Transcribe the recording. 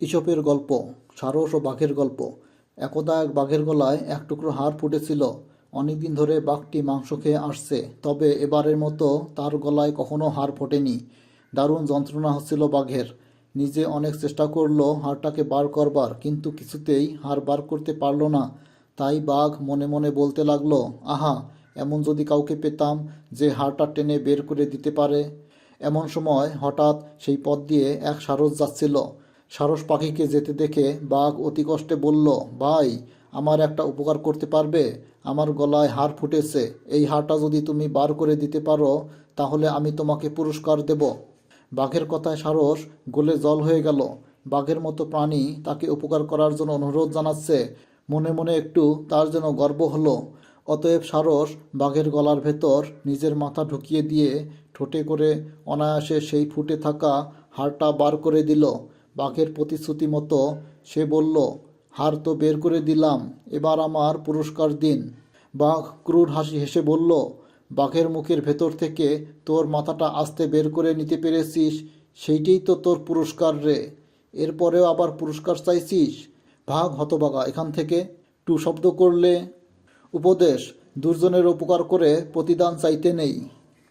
ইসপের গল্প, সারস ও বাঘের গল্প। একদা এক বাঘের গলায় এক টুকরো হাড় ফুটেছিল। অনেকদিন ধরে বাঘটি মাংস খেয়ে আসছে। তবে এবারের মতো তার গলায় কখনো হাড় ফোটেনি। দারুণ যন্ত্রণা হচ্ছিল বাঘের। নিজে অনেক চেষ্টা করল হাড়টাকে বার করবার, কিন্তু কিছুতেই হাড় বার করতে পারল না। তাই বাঘ মনে মনে বলতে লাগল, আহা, এমন যদি কাউকে পেতাম যে হাড়টা টেনে বের করে দিতে পারে। এমন সময় হঠাৎ সেই পথ দিয়ে এক সারস যাচ্ছিল। সারস পাখিকে যেতে দেখে বাঘ অতি কষ্টে বলল, ভাই, আমার একটা উপকার করতে পারবে? আমার গলায় হার ফুটেছে। এই হাড়টা যদি তুমি বার করে দিতে পারো, তাহলে আমি তোমাকে পুরস্কার দেব। বাঘের কথায় সারস গলে জল হয়ে গেল। বাঘের মতো প্রাণী তাকে উপকার করার জন্য অনুরোধ জানাচ্ছে। মনে মনে একটু তার যেন গর্ব হলো। অতএব সারস বাঘের গলার ভেতর নিজের মাথা ঢুকিয়ে দিয়ে ঠোঁটে করে অনায়াসে সেই ফুটে থাকা হাড়টা বার করে দিল। বাঘের প্রতিশ্রুতি মতো সে বলল, হার তো বের করে দিলাম, এবার আমার পুরস্কার দিন। বাঘ ক্রূর হাসি হেসে বলল, বাঘের মুখের ভেতর থেকে তোর মাথাটা আস্তে বের করে নিতে পেরেছিস, সেইটাই তো তোর পুরস্কার রে। এরপরেও আবার পুরস্কার চাইছিস? ভাগ হতবাগা, এখান থেকে টু শব্দ করলে? উপদেশ দুর্জনের উপকার করে প্রতিদান চাইতে নেই।